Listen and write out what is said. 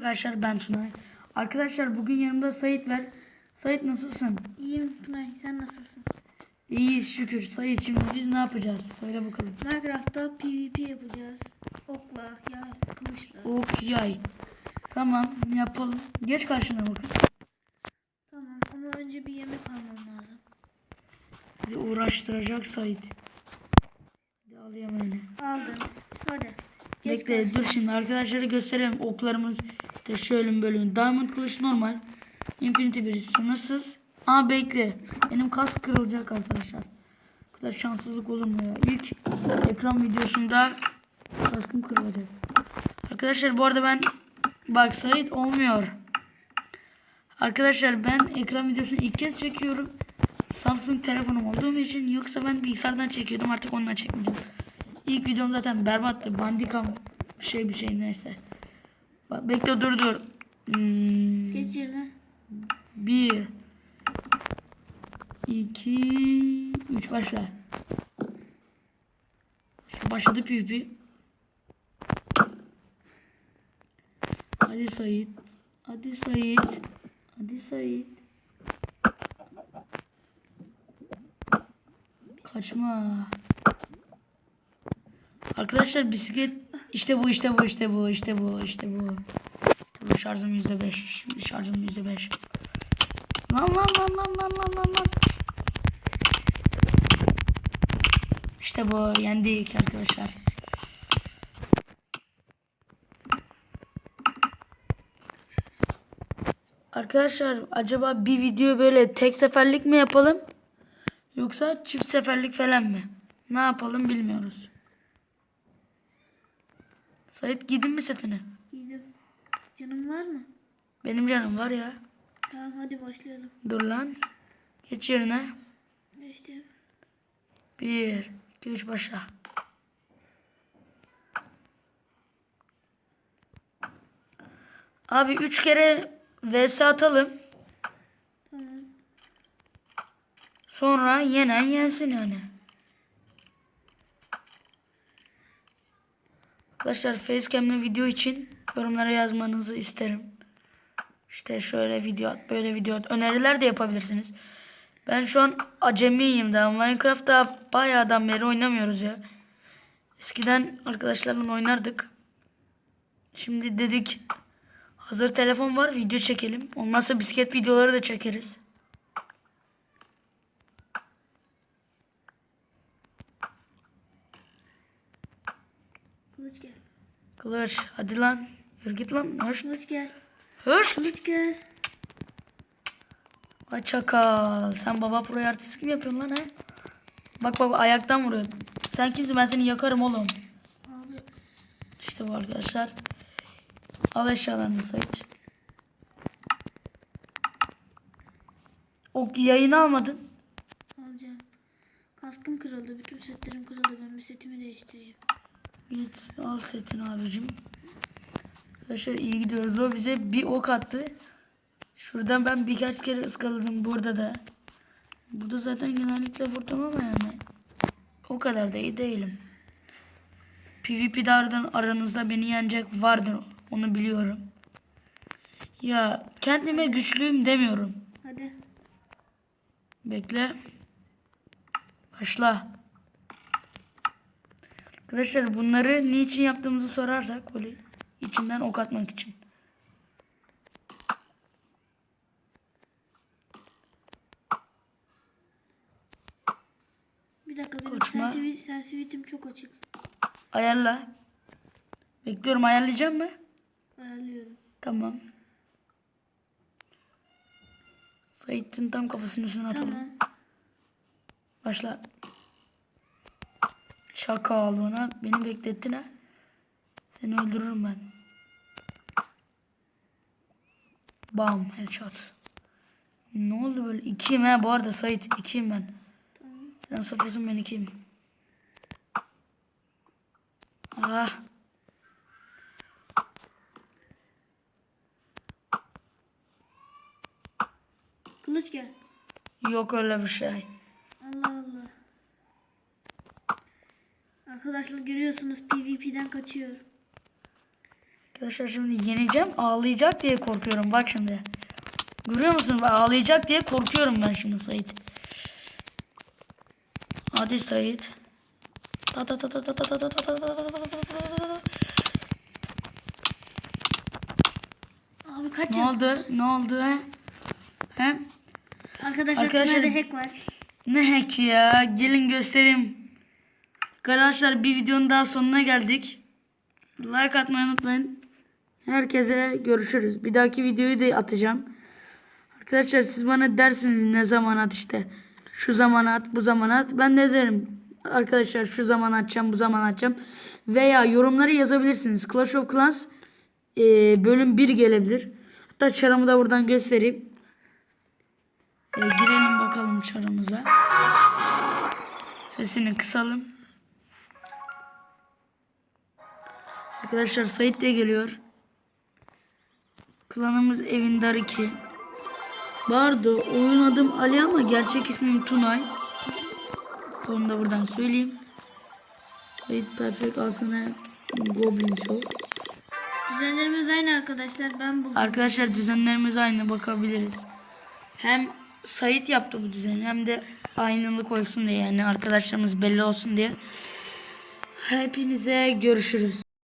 arkadaşlar ben Tunay. Arkadaşlar bugün yanımda Sait var. Sait nasılsın? İyiyim Tunay sen nasılsın? İyiyiz şükür. Sait şimdi biz ne yapacağız? Söyle bakalım. Minecraft'ta PvP yapacağız. Okla, yay, kılıçla. Ok yay. Tamam yapalım. Geç karşına bakın. Tamam ama önce bir yemek almam lazım. Bizi uğraştıracak Sait. Hadi alayım öyle. Aldım. Hadi. Geç Bekle dur şimdi arkadaşlara gösterelim. Oklarımız işte şöyle böyle. Diamond kılıç normal. Infinity bir sınırsız. Aa bekle. Benim kas kırılacak arkadaşlar. Bu kadar şanssızlık olur mu ya? İlk ekran videosunda kaskım kırılacak. Arkadaşlar bu arada ben bak Sait olmuyor. Arkadaşlar ben ekran videosunu ilk kez çekiyorum. Samsung telefonum olduğum için yoksa ben bilgisayardan çekiyordum artık ondan çekmeyeceğim. İlk videom zaten berbattı. Bandicam şey bir şey neyse. Bak, bekle dur dur. Hmm, Geç yerine. bir. iki, Üç başla. Şimdi başladı PvP. Hadi Sait. Hadi Sait. Hadi Sait. Kaçma. Arkadaşlar bisiklet işte bu işte bu işte bu işte bu işte bu. Bu şarjım yüzde beş. Şarjım yüzde beş. Lan lan lan lan lan lan lan lan. İşte bu yendik arkadaşlar. Arkadaşlar acaba bir video böyle tek seferlik mi yapalım? Yoksa çift seferlik falan mı? Ne yapalım bilmiyoruz. Sait giydin mi setini? Giydim. Canım var mı? Benim canım var ya. Tamam hadi başlayalım. Dur lan. Geç yerine. İşte. Bir, iki, üç başla. Abi üç kere vs atalım. Tamam. Sonra yenen yensin yani. Arkadaşlar facecam'le video için yorumlara yazmanızı isterim. İşte şöyle video at, böyle video at. Öneriler de yapabilirsiniz. Ben şu an acemiyim daha. Minecraft'ta bayağıdan beri oynamıyoruz ya. Eskiden arkadaşlarla oynardık. Şimdi dedik hazır telefon var video çekelim. Olmazsa bisiklet videoları da çekeriz. Kılıç gel. Kılıç hadi lan. Yürü git lan. Hoş. Kılıç gel. Kılıç gel. Ay çakal. Sen baba pro artist gibi yapıyorsun lan ha. Bak bak ayaktan vuruyor. Sen kimsin ben seni yakarım oğlum. Abi. İşte bu arkadaşlar. Al eşyalarını Sait. O yayını almadın. Alacağım. Kaskım kırıldı. Bütün setlerim kırıldı. Ben bir setimi değiştireyim. Git al setini abicim. Arkadaşlar iyi gidiyoruz. O bize bir ok attı. Şuradan ben birkaç kere ıskaladım burada da. Burada zaten genellikle vurdum ama yani. O kadar da iyi değilim. PvP'de aradan aranızda beni yenecek vardır. Onu biliyorum. Ya kendime güçlüyüm demiyorum. Hadi. Bekle. Başla. Arkadaşlar bunları niçin yaptığımızı sorarsak böyle içinden ok atmak için. Bir dakika benim Kaçma. sensivi- sensitivitim çok açık. Ayarla. Bekliyorum ayarlayacağım mı? Ayarlıyorum. Tamam. Sait'in tam kafasının üstüne atalım. Tamam. Başla. Şaka bana. Beni beklettin ha. Seni öldürürüm ben. Bam. Headshot. Ne oldu böyle? İkiyim ha bu arada Sait. ikiyim ben. Sen sıfırsın ben ikiyim. Ah. Kılıç gel. Yok öyle bir şey. Arkadaşlar görüyorsunuz PvP'den kaçıyor. Arkadaşlar şimdi yeneceğim. Ağlayacak diye korkuyorum. Bak şimdi. Görüyor musun? Ağlayacak diye korkuyorum ben şimdi Sait. Hadi Sait. Ta ta ta ta ta ta ta ta ta ta ta ta ta ta ta ta. Abi kaç Ne oldu? Ne oldu? He? He? Arkadaşlar, Arkadaşlar- hack var. Ne hack ya? Gelin göstereyim. Arkadaşlar bir videonun daha sonuna geldik. Like atmayı unutmayın. Herkese görüşürüz. Bir dahaki videoyu da atacağım. Arkadaşlar siz bana dersiniz ne zaman at işte. Şu zaman at, bu zaman at. Ben de derim. Arkadaşlar şu zaman atacağım, bu zaman atacağım. Veya yorumları yazabilirsiniz. Clash of Clans e, bölüm 1 gelebilir. Hatta çarımı da buradan göstereyim. E, girelim bakalım çarımıza. Sesini kısalım. Arkadaşlar Sait de geliyor. Klanımız Evindar 2. Bardo oyun adım Ali ama gerçek ismim Tunay. Onu da buradan söyleyeyim. Sait Perfect aslında Goblin Show. Düzenlerimiz aynı arkadaşlar. Ben buldum. Arkadaşlar düzenlerimiz aynı bakabiliriz. Hem Sait yaptı bu düzeni hem de aynılık olsun diye yani arkadaşlarımız belli olsun diye. Hepinize görüşürüz.